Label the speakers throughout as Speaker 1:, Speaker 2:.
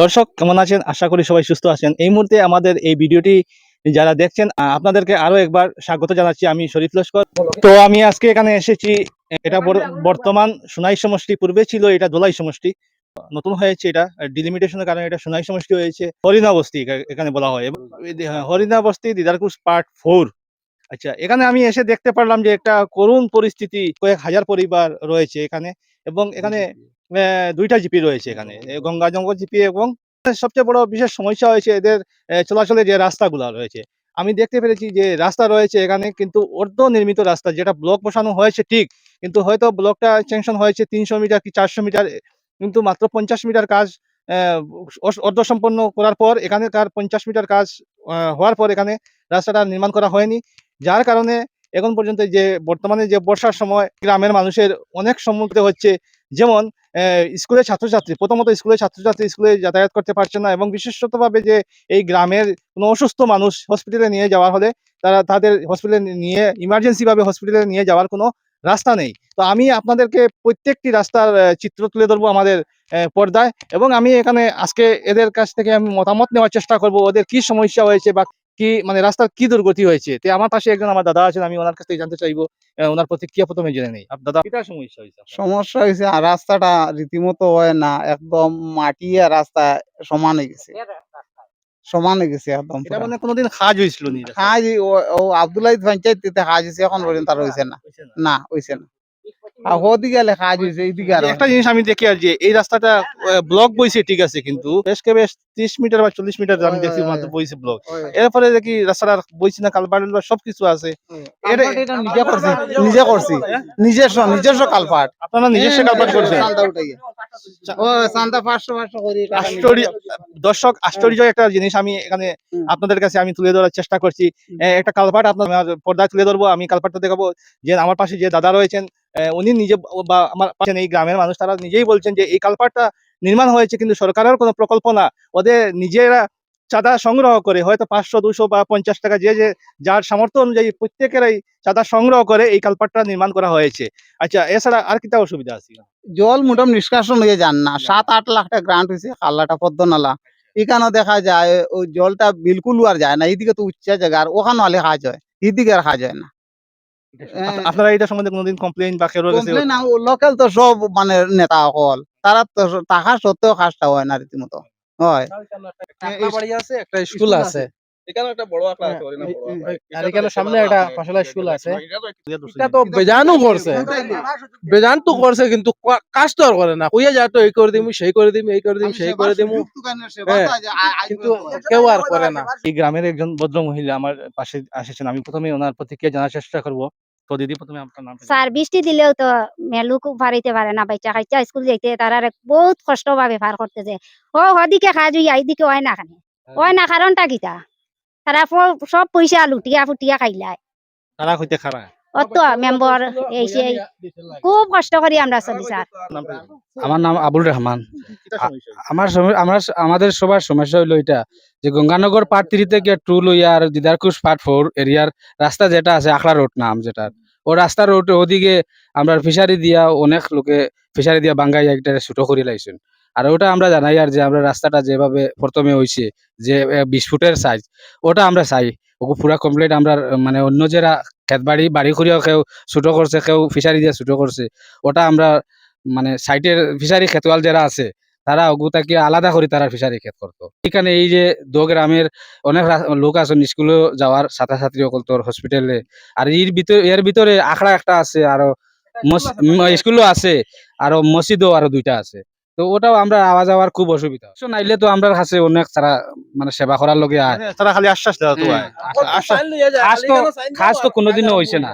Speaker 1: দর্শক কেমন আছেন? আশা করি সবাই সুস্থ আছেন। এই মুহূর্তে আমাদের এই ভিডিওটি যারা দেখছেন আপনাদেরকে আরও একবার স্বাগত জানাচ্ছি আমি শরীফ লস্কর। তো আমি আজকে এখানে এসেছি এটা বর্তমান সোনাই সমষ্টি পূর্বে ছিল এটা দোলাই সমষ্টি। নতুন হয়েছে এটা ডিলিমিটেশনের কারণে এটা সোনাই সমষ্টি হয়েছে হরিণা বস্তি এখানে বলা হয়। হ্যাঁ, হরিণা বস্তি দিদারকুশ পার্ট ফোর আচ্ছা এখানে আমি এসে দেখতে পারলাম যে একটা করুণ পরিস্থিতি কয়েক হাজার পরিবার রয়েছে এখানে। এবং এখানে দুইটা জিপি রয়েছে এখানে গঙ্গা জঙ্গল জিপি এবং সবচেয়ে বড় বিশেষ সমস্যা হয়েছে এদের চলাচলের যে রাস্তাগুলো রয়েছে। আমি দেখতে পেরেছি যে রাস্তা রয়েছে এখানে কিন্তু অর্ধ নির্মিত রাস্তা যেটা ব্লক বসানো হয়েছে ঠিক, কিন্তু হয়তো ব্লকটা স্যাংশন হয়েছে তিনশো মিটার কি চারশো মিটার, কিন্তু মাত্র পঞ্চাশ মিটার কাজ অর্ধ সম্পন্ন করার পর এখানে এখানকার পঞ্চাশ মিটার কাজ হওয়ার পর এখানে রাস্তাটা নির্মাণ করা হয়নি। যার কারণে এখন পর্যন্ত যে বর্তমানে যে বর্ষার সময় গ্রামের মানুষের অনেক সম্মুখীন হচ্ছে যেমন স্কুলের ছাত্রছাত্রী, প্রথমত স্কুলের ছাত্রছাত্রী স্কুলে যাতায়াত করতে পারছে না এবং বিশেষতভাবে যে এই গ্রামের কোনো অসুস্থ মানুষ হসপিটালে নিয়ে যাওয়ার হলে তারা তাদের হসপিটালে নিয়ে ইমার্জেন্সি ভাবে হসপিটালে নিয়ে যাওয়ার কোনো রাস্তা নেই। তো আমি আপনাদেরকে প্রত্যেকটি রাস্তার চিত্র তুলে ধরবো আমাদের পর্দায় এবং আমি এখানে আজকে এদের কাছ থেকে আমি মতামত নেওয়ার চেষ্টা করব, ওদের কি সমস্যা হয়েছে বা কি মানে রাস্তার কি দুর্গতি হয়েছে? তো আমার পাশে একজন আমার দাদা আছেন আমি ওনার কাছ থেকে জানতে চাইব ওনার প্রতিক্রিয়া প্রথমে জেনে নেই। দাদা কিটা সমস্যা হয়েছে
Speaker 2: সমস্যা হয়েছে আর রাস্তাটা রীতিমতো হয় না একদম মাটি আর রাস্তা সমান হয়ে গেছে। সমান হয়ে গেছে একদম
Speaker 1: এটা মানে কোনোদিন কাজ হয়েছিল নি
Speaker 2: ও আব্দুল্লাহ পঞ্চায়েত কাজ হয়েছে এখন পর্যন্ত আর হয়েছে না?
Speaker 1: না
Speaker 2: হয়েছে না। আর ওদিকে গেলে কাজ হয়েছে এইদিকে আর
Speaker 1: একটা জিনিস আমি দেখি আর যে এই রাস্তাটা ব্লক বইছে ঠিক আছে কিন্তু বেশ কে বেশ ত্রিশ মিটার বা চল্লিশ মিটার আমি দেখছি মাত্র বইছে ব্লক এরপরে দেখি রাস্তাটা বইছে না কালবাট বা সবকিছু আছে। এটা-
Speaker 2: নিজে করছি নিজে করছি। নিজস্ব নিজস্ব কালপাট।
Speaker 1: আপনারা নিজস্ব কালবাট করছেন?
Speaker 2: চান্দা উঠাইয়া। ও চান্দা পাঁচশো পাঁচশো করি টাকা নিজে
Speaker 1: আশ্চর্য দর্শক আশ্চর্য একটা জিনিস আমি এখানে আপনাদের কাছে আমি তুলে ধরার চেষ্টা করছি। একটা কালপাট আপনার পর্দায় তুলে ধরবো আমি কালপাটটা দেখাবো। যে আমার পাশে যে দাদা রয়েছেন উনি নিজে বা আমার এই গ্রামের মানুষ, তারা নিজেই বলছেন যে এই কালপাটটা নির্মাণ হয়েছে, কিন্তু সরকারের কোনো প্রকল্প না। ওদের নিজেরা চাঁদা সংগ্রহ করে, হয়তো পাঁচশো, দুশো বা পঞ্চাশ টাকা যে যে যার সামর্থ্য অনুযায়ী প্রত্যেকেরাই চাঁদা সংগ্রহ করে এই কালপাটটা নির্মাণ করা হয়েছে। আচ্ছা এছাড়া আর কিটা অসুবিধা আছে?
Speaker 2: জল মোটাম নিষ্কাশন হয়ে যান না। সাত, আট লাখ টাকা গ্রান্ট হয়েছে, কাল্লাটা পদ্ম নালা এখানে দেখা যায়, ওই জলটা বিলকুল আর যায় না, এইদিকে তো উচ্চ জায়গা, আর ওখানে হলে কাজ হয়, এইদিকে আর কাজ হয় না।
Speaker 1: আপনারা এটা সম্বন্ধে কোনোদিন কমপ্লেন বা কেউ কাছে
Speaker 2: লোকাল তো সব মানে নেতা অকল। তারা তো টাকা সত্ত্বেও কাজটা হয় না রীতিমতো। হয়।
Speaker 3: একটা বাড়ি আছে একটা স্কুল আছে।
Speaker 1: এখানে একটা বড় আঁকড়া
Speaker 3: আছে, ওরে না বড় আর এখানে সামনে একটা পাশালা স্কুল আছে। এটা তো বেজানও করছে। বেজান তো করছে কিন্তু কাজ তো করে না। কইয়া যায় তো এই করে দিমু সেই করে দিমু এই করে দিমু সেই করে দিমু। হ্যাঁ, কিন্তু কেউ আর করে না।
Speaker 1: এই গ্রামের একজন ভদ্র মহিলা আমার পাশে এসেছেন। আমি প্রথমে ওনার প্রতিক্রিয়া জানার চেষ্টা করব। তো দিদি প্রথমে আপনার নাম
Speaker 4: স্যার বৃষ্টি দিলেও তো মেলুক পারিতে পারে না বাচ্চা কাচ্চা স্কুল যাইতে তারা বহুত কষ্ট ভাবে পার করতেছে। ও ওদিকে কাজ হইয়া এইদিকে হয় না কেন? হয় না কারণটা কিতা? তারা সব পয়সা লুটিয়া ফুটিয়া খাইলাই
Speaker 1: তারা হইতে খারা।
Speaker 4: অত মেম্বর এই সেই খুব কষ্ট করি আমরা চলি স্যার।
Speaker 5: আমার নাম আবুল রহমান।
Speaker 1: সমস্যা? হইছে?
Speaker 5: আমার সম- আমরা আমাদের সবার সমস্যা হইল এটা যে গঙ্গানগর পার্ট থ্রি থেকে টু লইয়া আর দিদারকুশ পার্ট ফোর এরিয়ার রাস্তা যেটা আছে আখড়া রোড নাম যেটা। ও রাস্তা রোড ওদিকে আমরা ফিশারি দিয়া অনেক লোকে ফিশারি দিয়া বাঙ্গাই একটা ছোট করে লাইছেন। আর ওটা আমরা জানাই আর যে আমরা রাস্তাটা যেভাবে প্রথমে হইছে যে বিশ ফুটের সাইজ ওটা আমরা চাই। ওকে পুরা কমপ্লিট আমরা মানে অন্য যারা খেত বাড়ি বাড়ি করিয়াও কেউ ছোট করছে কেউ ফিশারি দিয়া ছোট করছে ওটা আমরা মানে সাইটের ফিশারি খেতওয়াল যারা আছে তারা ওগুতাকে আলাদা করে তারা ফিশারি ক্ষেত করতো। এখানে এই যে দো গ্রামের অনেক লোক আছেন স্কুলে যাওয়ার ছাত্রছাত্রী সকল তোর হসপিটালে আর এর ভিতরে এর ভিতরে আখড়া একটা আছে আরও স্কুলও আছে আরও মসজিদও আরও দুইটা আছে। তো ওটাও আমরা আওয়া যাওয়ার খুব অসুবিধা। নাইলে তো আমরা কাছে অনেক তারা মানে সেবা করার লগে আয়
Speaker 1: মানে তারা খালি আশ্বাস দেওয়া তো
Speaker 5: হ্যাঁ,
Speaker 1: আশ্বাস
Speaker 5: খাস তো খাস তো কোনোদিনও হয়েছে না।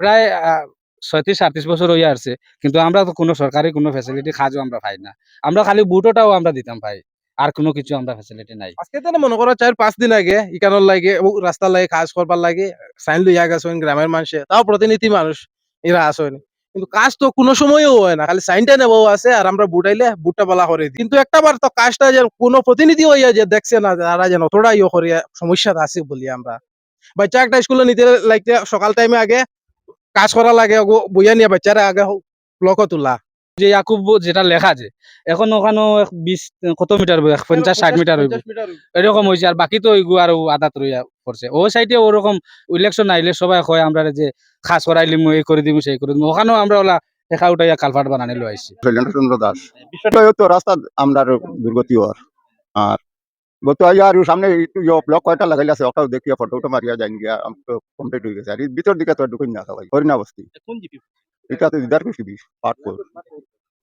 Speaker 5: প্রায় আহ, ছয়ত্রিশ আটত্রিশ বছর হয়ে আসছে। কিন্তু আমরা তো কোনো সরকারি কোনো ফ্যাসিলিটি খাজও আমরা পাই না। আমরা খালি বুটোটাও আমরা দিতাম ভাই। আর কোনো কিছু আমরা ফ্যাসিলিটি নাই।
Speaker 3: আজকে তো মনে করো চার পাঁচ দিন আগে ইকানোর লাগে ও রাস্তার লাগে কাজ করবার লাগে সাইন লইয়া গেছেন গ্রামের মানুষে। তাও প্রতিনিধি মানুষ এরা আসেন কিন্তু কাজ তো কোনো সময়ও হয় না, খালি সাইনটা নেব আছে আর আমরা বুটাইলে বুটটা বলা করে দিই। কিন্তু একটা বার তো কাজটা যে কোনো প্রতিনিধি হইয়া যে দেখছে না, তারা যেন অতটা ইয়ে করে, সমস্যা আছে বলি আমরা বাচ্চা একটা স্কুলে নিতে লাগতে সকাল টাইমে আগে কাজ করা লাগে, বইয়া নিয়ে বাচ্চারা আগে ব্লকও তোলা
Speaker 5: যে ইয়াকুব যেটা লেখা যে এখন ওখানে বিশ কত মিটার হইব? পঞ্চাশ ষাট মিটার হইব এরকম হয়েছে আর বাকি তো ওইগু আর আদাত রইয়া পড়ছে। ও সাইডে ওরকম ইলেকশন আইলে সবাই কয় আমরা যে খাস করাইলিম এই করে দিব সেই করে দিব ওখানেও আমরা ওলা টেকা উঠাইয়া কালভার্ট বানানি লো আইছি।
Speaker 6: শৈলেন্দ্র চন্দ্র দাস। বিষয়টা তো রাস্তা আমরা দুর্গতি হওয়ার আর গত আর সামনে ব্লক কয়টা লাগাইলে আছে ওটাও দেখিয়া ফটো মারিয়া যাই গিয়া কমপ্লিট হয়ে গেছে। আর ভিতর দিকে তো ঢুকুন না সবাই। হরিণা বস্তি
Speaker 1: কোন জিপি
Speaker 6: এটা তো দিদার খুশি বিষ পাটপুর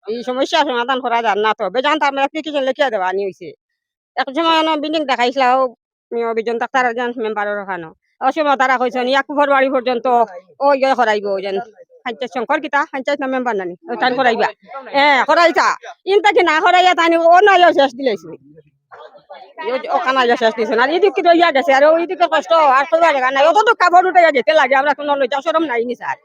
Speaker 7: এই সমস্যা সমাধান করা না তো। বেজান তার অ্যাপ্লিকেশন লিখিয়ে দেওয়া, নি হয়েছে এক সময় বিল্ডিং দেখাইছিল অভিযান ডাক্তার একজন মেম্বারের ওখানো। অসময় তারা কইছেন ইয়াকুবর বাড়ি পর্যন্ত ও ইয়ে করাইব যেন। পঞ্চায়েত শঙ্কর কিতা, পঞ্চায়েত মেম্বার নানি টান করাইবা হ্যাঁ করাইতা ইনতা কি না করাইয়া তানি ও না শেষ দিলেছি শেষ আর এদিকে তো ইয়া গেছে? কষ্ট আর করবার জায়গা নাই। অত তো কাপড় উঠে যেতে লাগে, আমরা কোনো লজ্জা সরম নাই নি স্যার